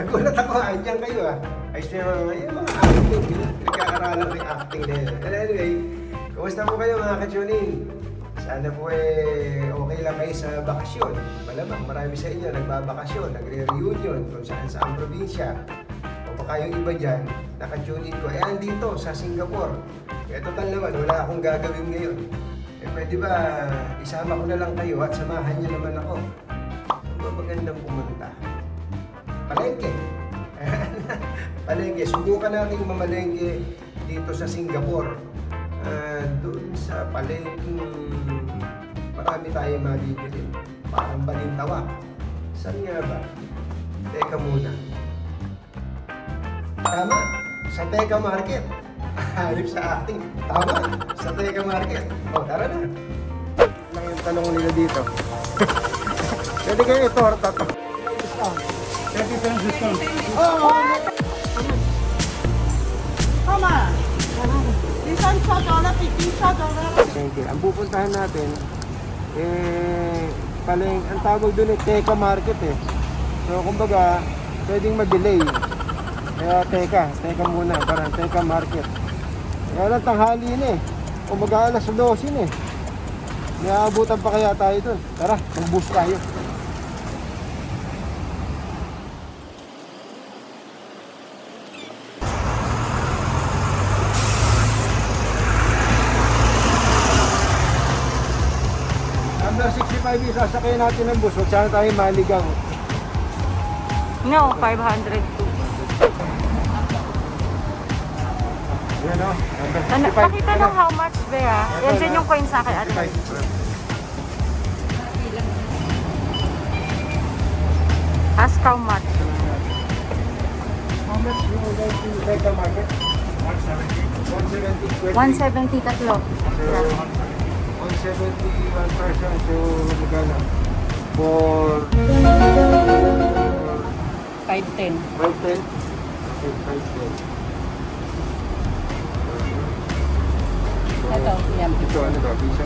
Nagulat ako, andyan kayo ah. Ay siya mga, yung mga acting, ko yung acting na yun. And anyway, kumusta po kayo mga kachunin? Sana po eh, okay lang kayo sa bakasyon. Malamang marami sa inyo nagbabakasyon, nagre-reunion kung saan saan probinsya. O baka yung iba dyan, nakatunin ko, eh andito sa Singapore. Eh total naman, wala akong gagawin ngayon. Eh pwede ba isama ko na lang kayo at samahan niyo naman ako? Ba magandang pumunta? palengke. palengke. Subukan natin mamalengke dito sa Singapore. Uh, doon sa palengke, marami tayong mabibili. Parang balintawa. Saan nga ba? Teka muna. Tama, sa Teka Market. Hanip sa ating. Tama, sa Teka Market. O, oh, tara na. Lang yung tanong nila dito. Pwede kayo torta to. Isa. 30% Oh, How much? This one, $4, $15, Ang pupuntahan natin, eh, paling, ang tawag doon eh, Teka Market eh. So, kumbaga, pwedeng mag-delay. Kaya teka, teka muna, parang teka market. Kaya lang tanghali na eh. Umaga alas 12 na eh. May aabutan pa kaya tayo dun. Tara, magbus tayo. Sasakay natin ng bus. Huwag sana tayo maligaw. No, 500 too. Yan o, Ano, 65. pakita nung how much, Bea. Yan din yung coin sa akin. 65. Ask how much. How much you would like to take the market? 170. 170. 170 tatlo. So, 170 one person. So, magkano? For 510. 510? Okay, 510. Ito, yan. Ito, ano ba? Piso?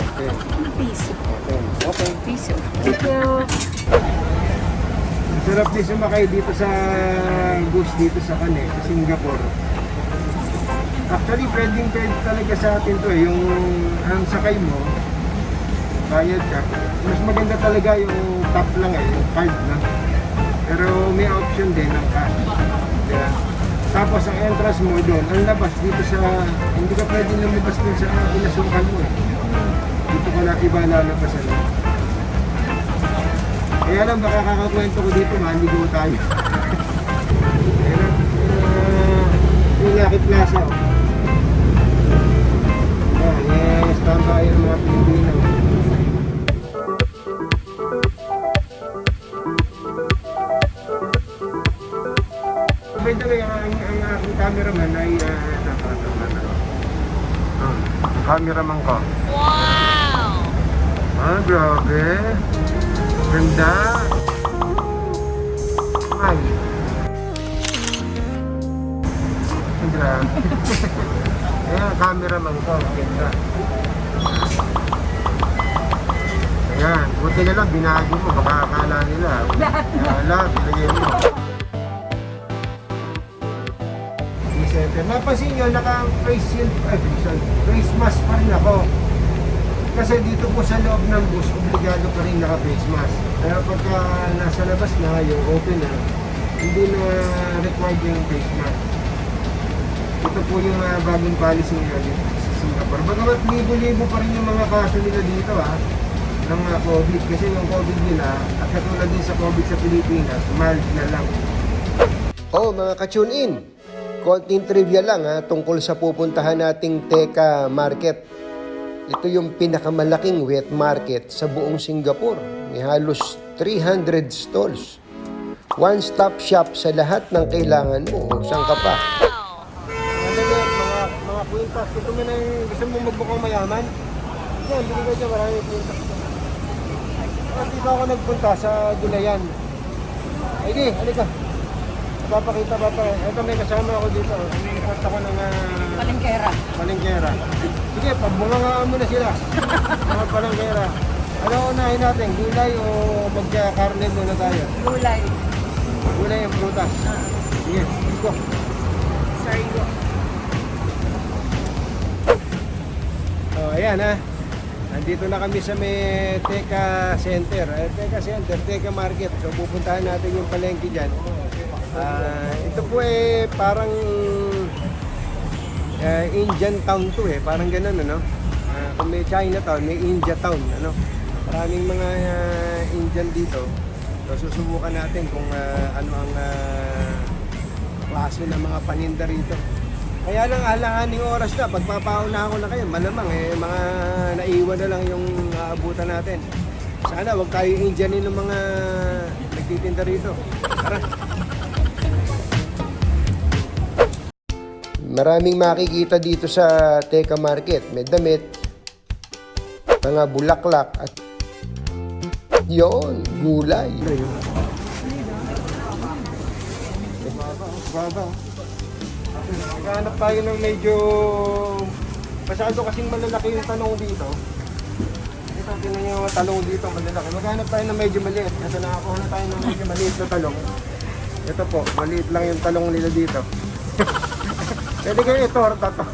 Okay. Piso. Okay. Okay. Piso. Thank you. Ang sarap din sumakay dito sa bus dito sa Kane, sa Singapore. Actually, pwedeng pwede talaga sa atin to eh. Yung ang sakay mo, bayad ka. Mas maganda talaga yung top lang eh, yung card lang. Pero may option din ng cash. Diba? Tapos ang entrance mo doon, ang labas dito sa, hindi ka pwede lumabas dun sa pinasukan mo eh. Dito ka na iba lalabasan mo. Kaya lang baka kakakwento ko dito, maligaw tayo. Kaya lang, uh, yung Lucky Plaza. oh. Cameraman ko. Wow! Ah, grabe. Ganda. Ay. Ang Grabe. Ayan, cameraman ko. Ganda. Ayan, buti na lang, binagi mo. Baka akala nila. Akala, binagay mo. Center. Napansin nyo, naka-face shield, ay, face shield, face mask pa rin ako. Kasi dito po sa loob ng bus, obligado pa rin naka-face mask. Kaya pagka nasa labas na, yung open na, hindi na required yung face mask. Ito po yung uh, bagong policy dito sa Singapore. Bagamat libo-libo pa rin yung mga kaso nila dito ha, ng uh, COVID. Kasi yung COVID nila, at katulad din sa COVID sa Pilipinas, mild na lang. Oh, mga ka-tune in. Konting trivia lang ha, tungkol sa pupuntahan nating Teka Market. Ito yung pinakamalaking wet market sa buong Singapore. May halos 300 stalls. One-stop shop sa lahat ng kailangan mo. Saan ka pa? Ano na, mga, mga kwintas. Gusto mo na yung, gusto mo magbukang mayaman? Yan, ka dyan, marami kwintas. At dito ako nagpunta sa Dulayan. Ay di, halika. Papakita, papakita. Ito may kasama ako dito. Post ako ng uh, Palengkera. palengkera. Sige, pabunga mo na sila. Mga palengkera. Ano unahin natin? Gulay o magka-karne muna tayo? Gulay. Gulay ang prutas. Sige, let's go. Sorry, go. Oh, ayan ha. Nandito na kami sa may Teka Center. Eh, Teka Center, Teka Market. So pupuntahan natin yung palengke dyan. Ah, ito po eh parang eh, Indian town to eh. Parang ganun ano. Ah, kung may Chinatown, may India town. Ano. Maraming mga ah, Indian dito. So susubukan natin kung ah, ano ang ah, klase ng mga paninda rito. Kaya lang alanganing oras na, pagpapauna ako na kayo, malamang eh, mga naiwan na lang yung aabutan natin. Sana wag tayo Indianin ng mga nagtitinda rito. Tara. Maraming makikita dito sa Teka Market. May damit, mga bulaklak at yon gulay. Baba. Naghanap tayo ng medyo masyado kasing malalaki yung talong dito. Ito, tinan yung talong dito, malalaki. Maghanap tayo ng medyo maliit. Ito, nakakuha na tayo ng medyo maliit na talong. Ito po, maliit lang yung talong nila dito. Pwede kayo itorta to.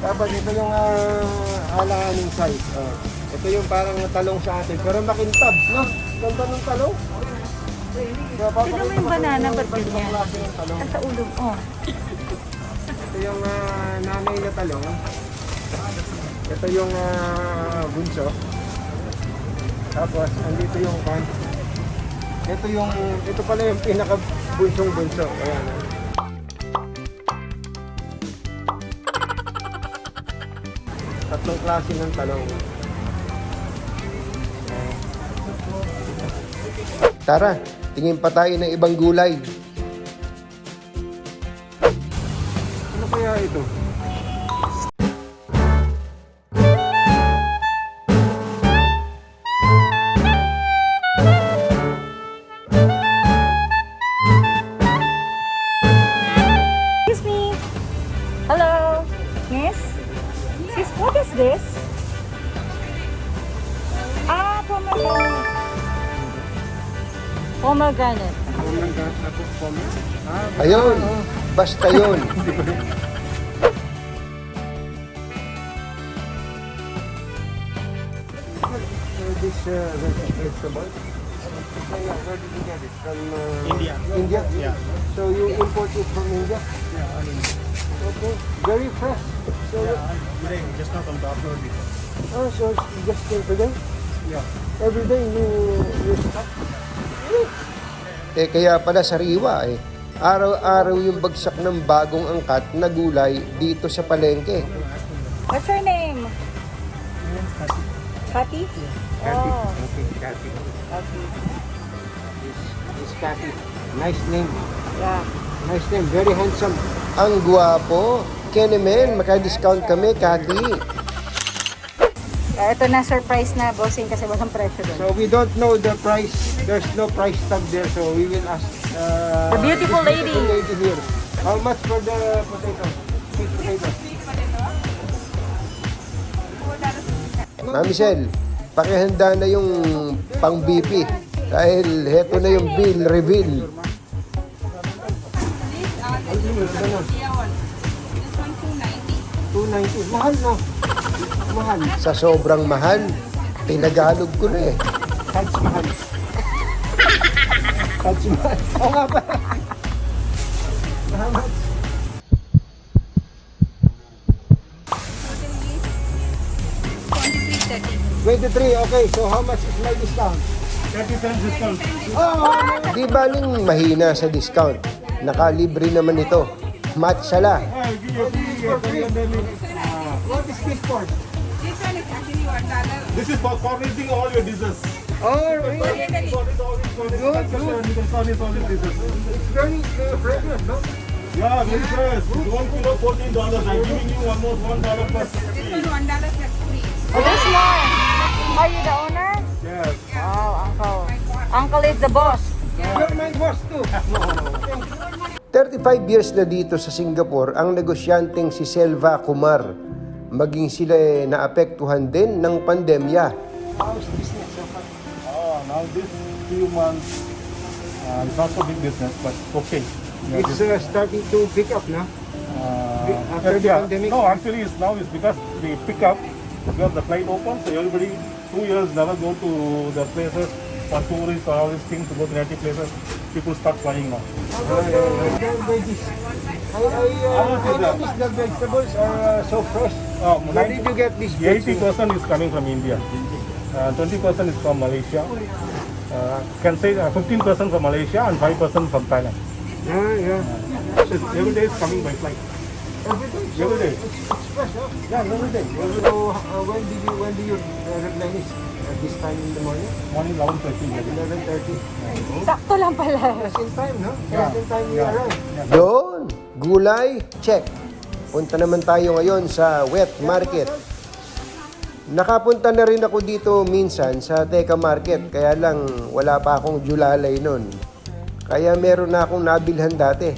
Tapos ito yung uh, alanganing size. Oh. Ito yung parang talong sa atin. Pero makintab, no? Ganda ng talong. Tignan mo yung banana, ba't ganyan? At sa ulo, oh. Ito yung ah, nanay na talong. Ito yung ah, bunso. Tapos, andito yung kan. Ito yung, ito pala yung pinaka bunsong bunso. Ayan. Tatlong klase ng talong. Tara, tingin pa tayo ng ibang gulay. What is this? Ah, pomegranate. Pomegranate. Ayun, basta yun. this uh, vegetable, where did you get it? From uh, India. India? Yeah. So you import it from India? Yeah, I mean, Okay. Very fresh. So, yeah, today just now from the upload before. oh, so you just came today? Yeah. Every day you, you stock? Eh kaya pala sariwa eh. Araw-araw yung bagsak ng bagong angkat na gulay dito sa palengke. What's your name? Kati? Oh. Okay, Cathy. Okay. This, this Cathy. Nice name. Yeah. Nice name. Very handsome. Ang guwapo. Kenemen, maka-discount kami, Cathy. Ah, ito na surprise na bossing kasi walang presyo doon. So we don't know the price. There's no price tag there. So we will ask uh, The beautiful this lady. lady here. How much for the potato? Sweet potato. Ma'am Michelle, pakihanda na yung pang BP. Dahil heto na yung bill reveal. One, 290. 290. Mahal no? Mahal. Sa sobrang mahal, tinagalog ko na eh. Touch mahal. Touch mahal. Oo nga pa. Much? 23, okay. So how much is my discount? 30 cents discount. Oh, di baling mahina sa discount. Nakalibre naman ito. Matsala. I'll free, 300 What is this for? This one is actually one dollar. This is for cornering all your dishes. Oh, really? Cornet all. Good, good. You can cornet all your dishes. It's very uh, fragrant, no? Yeah, very fresh. One kilo, fourteen dollars. I'm giving you almost one dollar plus. This one, one dollar plus three. Oh, there's more. Are you the owner? Yes. Wow, uncle. Uncle is the boss. You're my boss too. 35 years na dito sa Singapore ang negosyanteng si Selva Kumar. Maging sila eh, naapektuhan din ng pandemya. Oh, now this few months Uh, it's not so big business, but okay. Yeah, It's uh, starting to pick up, no? uh, after the yeah, pandemic? No, actually, it's now it's because they pick up because the flight opens, so everybody two years never go to the places for tourists or all these things to go to native places. People start flying now. How about uh, the veggies? I, I, How uh, much I is that? vegetables are uh, so fresh. Uh, Where did you get this? Eighty percent is coming from India. Uh, Twenty percent is from Malaysia. Uh, can say fifteen percent from Malaysia and five percent from Thailand. Yeah, yeah. So every day is coming by flight. Every day. So Every day. It's, it's fresh, huh? Yeah, every day. So uh, when do you when do you uh, replenish? At this time in the morning? Morning eleven thirty. 11.30. Sakto lang pala. Just in time, no? Yeah. Just in time you Yeah. arrive. Yun, gulay, check. Punta naman tayo ngayon sa wet market. Nakapunta na rin ako dito minsan sa Teka Market, kaya lang wala pa akong julalay nun. Kaya meron na akong nabilhan dati.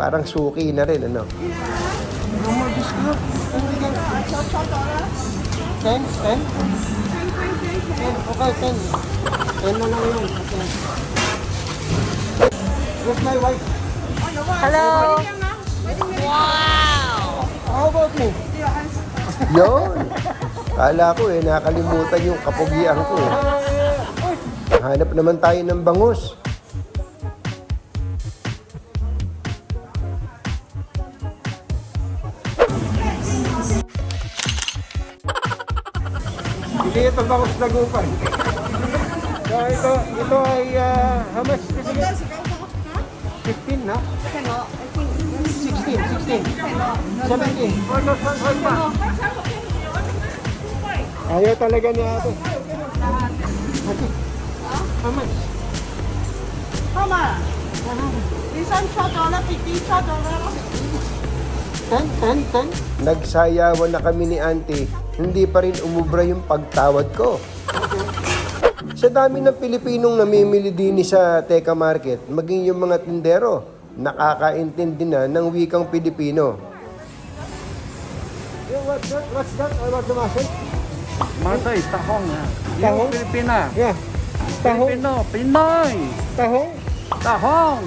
Parang suki na rin, ano? No more okay, ten. Ten na lang yun. Okay. Where's my wife? Hello. How about me? Yun! Kala ko eh, nakalimutan yung kapugian ko eh. Hanap naman tayo ng bangus. Hindi ito bangus lagupan. So ito, ito ay uh, how much this again? 15 na? 16, 16. 17. Oh, no, no, no, no. Ayaw talaga niya ate. Ate, how much? How much? This one twelve dollar, fifteen twelve dollar. 10, 10, 10? Nagsayawan na kami ni auntie, hindi pa rin umubra yung pagtawad ko. Sa dami ng Pilipinong namimili din sa Teka Market, maging yung mga tindero, nakakaintindi na ng wikang Pilipino. Yeah, what, what, what's that? What's the muscle? Masa is tahong. Tahong? Yung Filipina. Yeah. Tahong? Filipino, Pinoy. Tahong? Tahong.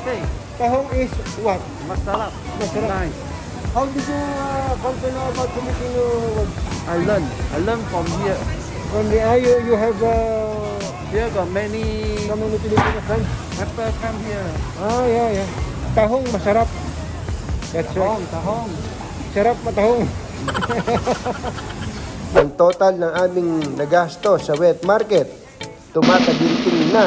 Okay. Tahong is what? Masarap. Masarap. Nice. How did you uh, come to know about Filipino words? I learn. I learn from here. From the, ah, you, you have uh, Here got many many Filipino friends? people come here. Ah, yeah, yeah. Tahong, masarap. That's Tahong, right. tahong. Sarap matahong. Ang total ng aming nagasto sa wet market, tumataginting na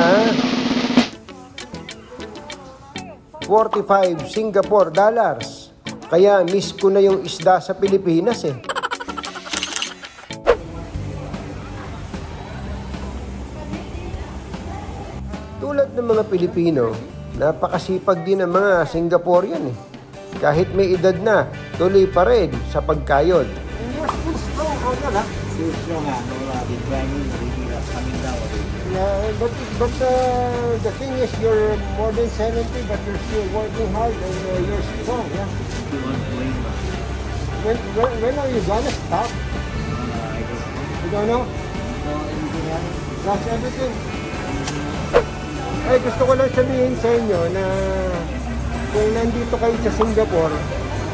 45 Singapore dollars. Kaya miss ko na yung isda sa Pilipinas eh. Tulad ng mga Pilipino, napakasipag din ng mga Singaporean eh. Kahit may edad na, tuloy pa rin sa pagkayod. And ha? Still strong ah, no. Yeah, but but uh, the thing is, you're more than 70, but you're still working hard and uh, you're strong. Yeah. When, when, when are you gonna stop? You don't know? That's everything. Ay, gusto ko lang sabihin sa inyo na kung nandito kayo sa Singapore,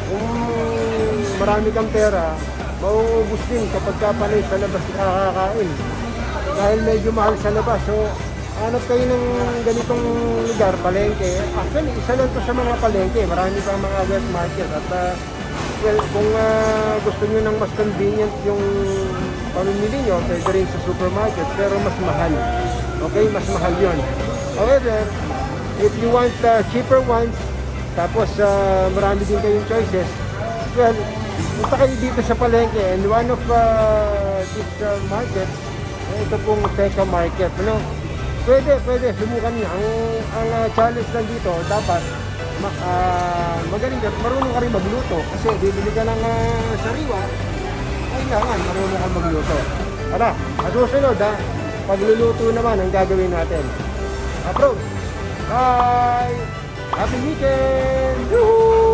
kung marami kang pera, mauubos din kapag ka panay sa labas nakakakain. Dahil medyo mahal sa labas. So, hanap kayo ng ganitong lugar, palengke. Actually, isa lang to sa mga palengke. Marami pang mga wet market. At uh, well, kung uh, gusto nyo ng mas convenient yung pamimili nyo, pwede rin sa supermarket, pero mas mahal. Okay, mas mahal yon. However, if you want uh, cheaper ones, tapos uh, marami din kayong choices, well, punta kayo dito sa palengke and one of uh, these uh, markets, ito pong Teka Market, ano? Pwede, pwede, subukan niyo. Ang, ang uh, challenge lang dito, dapat ma, ah, magaling ka, marunong ka rin magluto. Kasi bibili ka ng uh, sariwa, kailangan marunong ka magluto. Tara, at susunod ha, pagluluto naman ang gagawin natin. Approve! Bye! Happy weekend!